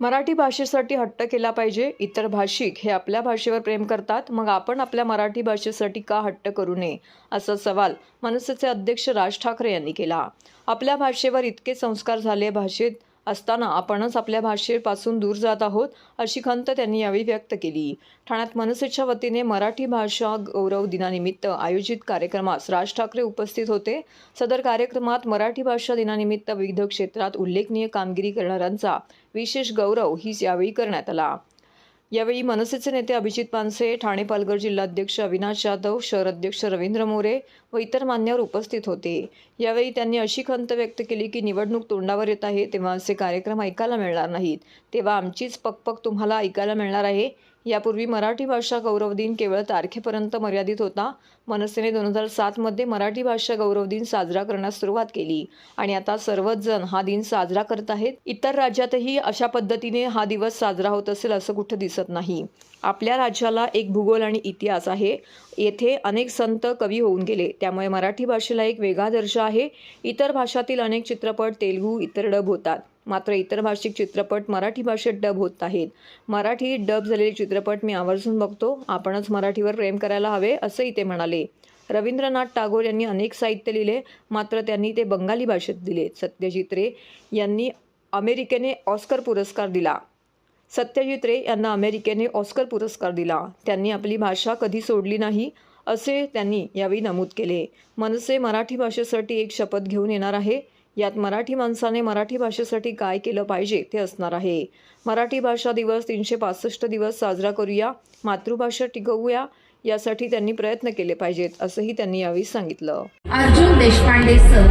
मराठी भाषेसाठी हट्ट केला पाहिजे. इतर भाषिक हे आपल्या भाषेवर प्रेम करतात. मग आपण आपल्या मराठी भाषेसाठी का हट्ट करू नये? असा सवाल मनसेचे अध्यक्ष राज ठाकरे यांनी केला. आपल्या भाषेवर इतके संस्कार झाले भाषेत असताना आपणच आपल्या भाषेपासून दूर जात आहोत अशी खंत त्यांनी यावेळी व्यक्त केली. ठाण्यात मनसेच्या वतीने मराठी भाषा गौरव दिनानिमित्त आयोजित कार्यक्रमास राज ठाकरे उपस्थित होते. सदर कार्यक्रमात मराठी भाषा दिनानिमित्त विविध क्षेत्रात उल्लेखनीय कामगिरी करणाऱ्यांचा विशेष गौरव ही यावेळी करण्यात आला. यावेळी मनसेचे नेते अभिजित पानसे ठाणे पालघर जिल्हाध्यक्ष अविनाश जाधव शहर अध्यक्ष रवींद्र मोरे व इतर मान्यवर उपस्थित होते. यावेळी त्यांनी अशी खंत व्यक्त केली की निवडणूक तोंडावर येत आहे तेव्हा असे कार्यक्रम ऐकायला मिळणार नाहीत. तेव्हा आमचीच पकपक तुम्हाला ऐकायला मिळणार आहे. यापूर्वी मराठी भाषा गौरव दिन केवळ तारखेपर्यंत मर्यादित होता. मनसेने दोन हजार सातमध्ये मराठी भाषा गौरव दिन साजरा करण्यास सुरुवात केली आणि आता सर्वच जण हा दिन साजरा करत आहेत. इतर राज्यातही अशा पद्धतीने हा दिवस साजरा होत असेल असं कुठं दिसत नाही. आपल्या राज्याला एक भूगोल आणि इतिहास आहे. येथे अनेक संत कवी होऊन गेले. त्यामुळे मराठी भाषेला एक वेगळा दर्जा आहे. इतर भाषातील अनेक चित्रपट तेलुगू इतर डब होतात. मात्र इतर भाषिक चित्रपट मराठी भाषेत डब होत आहेत. मराठी डब झालेले चित्रपट मी आवर्जून बघतो. आपणच मराठीवर प्रेम करायला हवे असंही ते म्हणाले. रवींद्रनाथ टागोर यांनी अनेक साहित्य लिहिले मात्र त्यांनी ते बंगाली भाषेत दिले. सत्यजित रे यांनी अमेरिकेने ऑस्कर पुरस्कार दिला. सत्यजित रे यांना अमेरिकेने ऑस्कर पुरस्कार दिला. त्यांनी आपली भाषा कधी सोडली नाही असे त्यांनी यावेळी नमूद केले. मनसे मराठी भाषेसाठी एक शपथ घेऊन येणार आहे. यात मराठी माणसाने मराठी भाषेसाठी काय केलं पाहिजे ते असणार आहे. मराठी भाषा दिवस तीनशे पासष्ट दिवस साजरा करूया मातृभाषा टिकवूया यासाठी त्यांनी प्रयत्न केले पाहिजेत असंही त्यांनी यावेळी सांगितलं. अर्जुन देशपांडे सर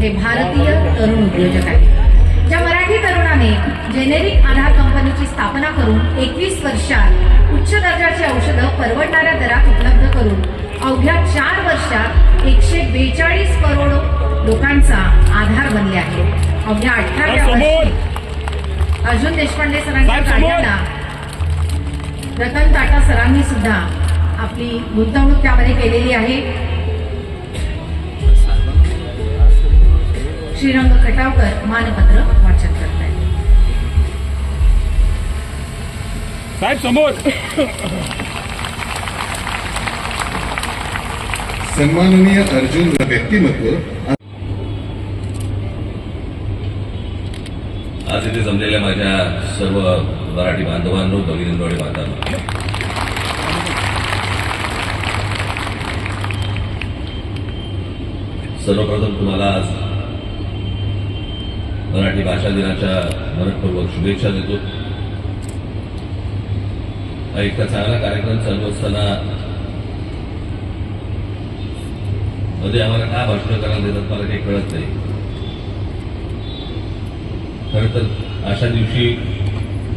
हे भारतीय तरुण उद्योजक आहेत. ज्या मराठी तरुणाने जेनेरिक आधार कंपनीची स्थापना करून एकवीस वर्षात उच्च दर्जाची औषधं परवडणाऱ्या दरात उपलब्ध करून अवघ्या चार वर्षात एकशे बेचाळीस करोड लोकांचा आधार बनले आहे. अवघ्या अठराव्या वर्षी अर्जुन देशपांडे सरांच्या कार्याला रतन टाटा सरांनी सुद्धा आपली गुंतवणूक त्यामध्ये केलेली आहे. श्रीरंग खटावकर मानपत्र वाचन करत आहेत साहेब समोर! सन्माननीय अर्जुन व्यक्तिमत्व आज इथे जमलेल्या माझ्या सर्व मराठी बांधवांनो भगिनींद्वारे बांधवांनो सर्वप्रथम तुम्हाला आज मराठी भाषा दिनाच्या मनपूर्वक शुभेच्छा देतो. हा इतका चांगला कार्यक्रम चालू असताना मध्ये आम्हाला काय भाषण करायला देतात मला काही कळत नाही. खरं तर अशा दिवशी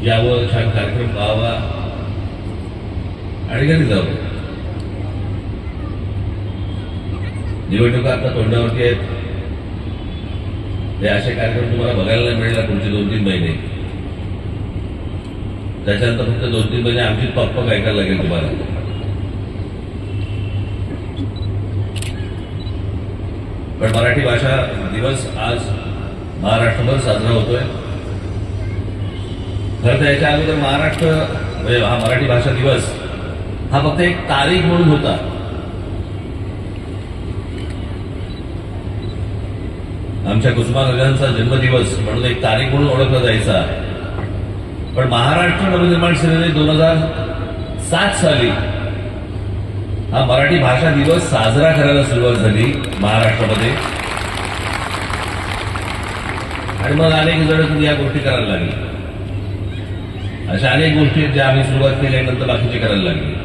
यावं छान कार्यक्रम पाहावा. आणि घरी जावं. निवडणुका आता तोंडावरती आहेत. ते असे कार्यक्रम तुम्हाला बघायला नाही मिळणार पुढचे दोन तीन महिने. त्याच्यानंतर फक्त दोन तीन महिने आमचीच पप्पा ऐकायला लागेल तुम्हाला. पण मराठी भाषा दिवस आज महाराष्ट्रभर साजरा होतोय. खरं तर याच्या अगोदर महाराष्ट्र म्हणजे हा मराठी भाषा दिवस हा फक्त एक तारीख म्हणून होता. आमच्या कुसुमाग्रजांचा जन्मदिवस म्हणून एक तारीख म्हणून ओळखला जायचा. पण महाराष्ट्र नवनिर्माण सेनेने दोन हजार सात साली हा मराठी भाषा दिवस साजरा करायला सुरुवात झाली महाराष्ट्रामध्ये. आणि मग अनेक जण या गोष्टी करायला लागली. अशा अनेक गोष्टी आहेत ज्या आम्ही सुरुवात केल्यानंतर बाकीचे करायला लागले.